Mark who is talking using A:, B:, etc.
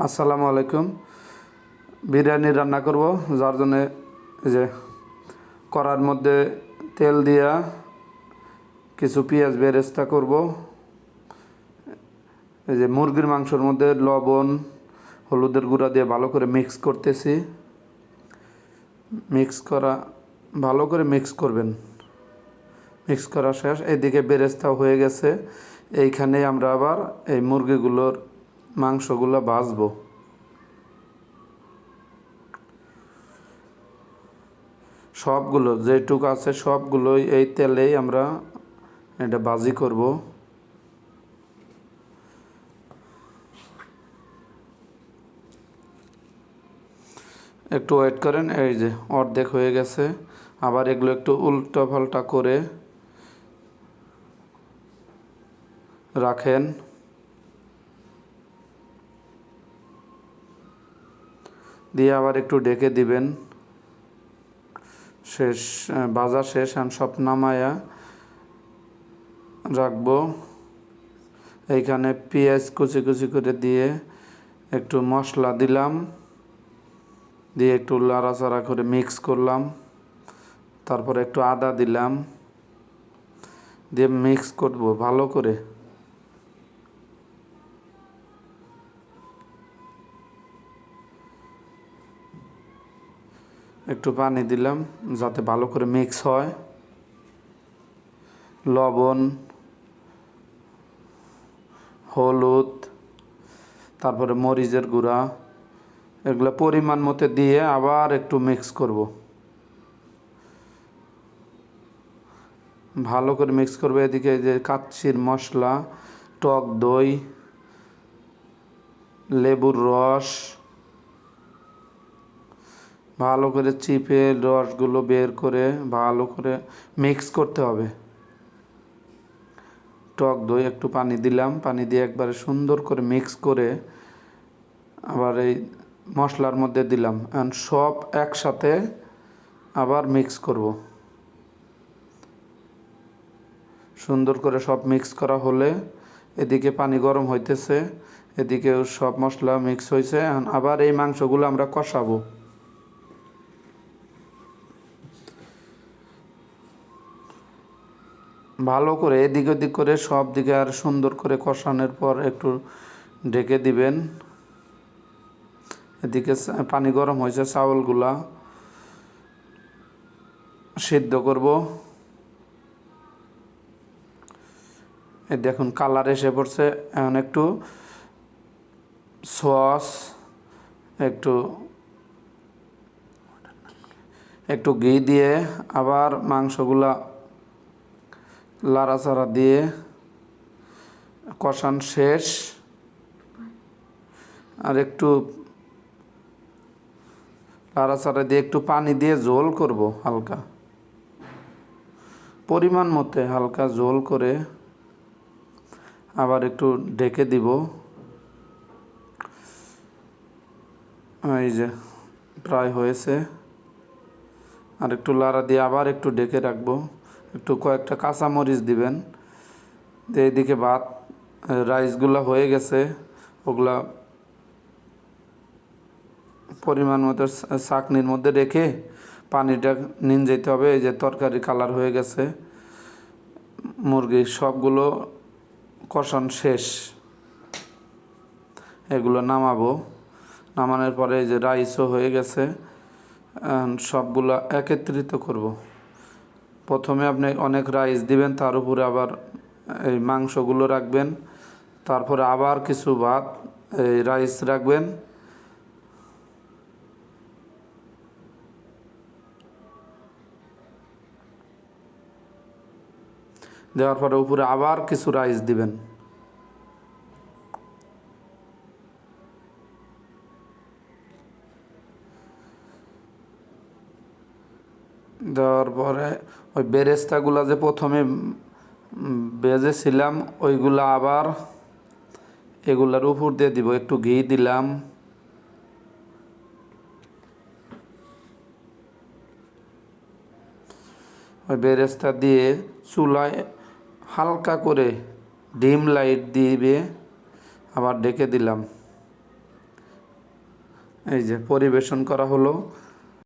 A: আসসালামু আলাইকুম। বিরিয়ানি রান্না করব, যার জন্য যে কড়ার মধ্যে তেল দিয়া কিছু পেঁয়াজ বেরেস্তা করব। এই যে মুরগির মাংসর মধ্যে লবণ, হলুদের গুঁড়া দিয়ে ভালো করে মিক্স করতেছি। মিক্স করা, ভালো করে মিক্স করবেন। মিক্স করা শেষ এদিকে বেরেস্তা হয়ে গেছে। এইখানে আমরা আবার এই মুরগিগুলোর মাংসগুলো ভাজবো। সবগুলো যেটুকু আছে সবগুলোই এই তেলেই আমরা এটা বাজি করব। একটু ওয়েট করেন, এই যে অর্ধেক হয়ে গেছে। আবার এগুলো একটু উল্টা পাল্টা করে রাখেন। দিয়ে আবার একটু ডেকে দিবেন। শেষ বাজার শেষ আর সব নামায়া রাখব। এইখানে পেঁয়াজ কুচি কুচি করে দিয়ে একটু মশলা দিলাম। দিয়ে একটু লাড়াচাড়া করে মিক্স করলাম। তারপরে একটু আদা দিলাম। দিয়ে মিক্স করব ভালো করে। একটু পানি দিলাম যাতে ভালো করে মিক্স হয়। লবণ, হলুদ, তারপরে মরিচের গুঁড়া, এগুলো পরিমাণ মতো দিয়ে আবার একটু মিক্স করব। ভালো করে মিক্স করবে। এদিকে যে কাচ্ছির মশলা, টক দই, লেবুর রস ভালো করে চিপে রসগুলো বের করে ভালো করে মিক্স করতে হবে। টক দই একটু পানি দিলাম, পানি দিয়ে একবারে সুন্দর করে মিক্স করে আবার এই মশলার মধ্যে দিলাম অ্যান্ড সব একসাথে আবার মিক্স করব। সুন্দর করে সব মিক্স করা হলে এদিকে পানি গরম হইতেছে এদিকে সব মশলা মিক্স হয়েছে আবার এই মাংসগুলো আমরা কষাবো। ভালো করে এদিক ওদিক করে সব দিকে আর সুন্দর করে কষানোর পর একটু ঢেকে দিবেন। এদিকে পানি গরম হয়েছে, চাউলগুলা সিদ্ধ করব। দেখুন কালার এসে পড়ছে, এখন একটু সস, একটু একটু ঘি দিয়ে আবার মাংসগুলা লাড়াচাড়া দিয়ে কষান শেষ। আর একটু লাড়াচাড়া দিয়ে একটু পানি দিয়ে জোল করব হালকা। পরিমাণ মতে হালকা জোল করে আবার একটু ঢেকে দিব। এই যে প্রায় হয়েছে। আর একটু লাড়া দিয়ে আবার একটু ঢেকে রাখব। একটু কয়েকটা কাঁচামরিচ দিবেন। এদিকে ভাত রাইসগুলো হয়ে গেছে। ওগুলা পরিমাণ মতো চাকনির মধ্যে রেখে পানিটা নিন যেতে হবে। এই যে তরকারি কালার হয়ে গেছে। মুরগি সবগুলো কষান শেষ। এগুলো নামাবো। নামানোর পরে এই যে রাইসও হয়ে গেছে। সবগুলো একত্রিত করব। প্রথমে আপনি অনেক রাইস দিবেন, তার উপরে আবার এই মাংসগুলো রাখবেন। তারপরে আবার কিছু ভাত, এই রাইস রাখবেন। দেওয়ার পরে উপরে আবার কিছু রাইস দিবেন। দেওয়ার পরে ওই বেরেস্তাগুলো যে প্রথমে বেজেছিলাম, ওইগুলো আবার এগুলার উপর দিয়ে দিব। একটু ঘি দিলাম। ওই বেরেস্তা দিয়ে চুলায় হালকা করে ডিম লাইট দিবে আবার ডেকে দিলাম। এই যে পরিবেশন করা হলো।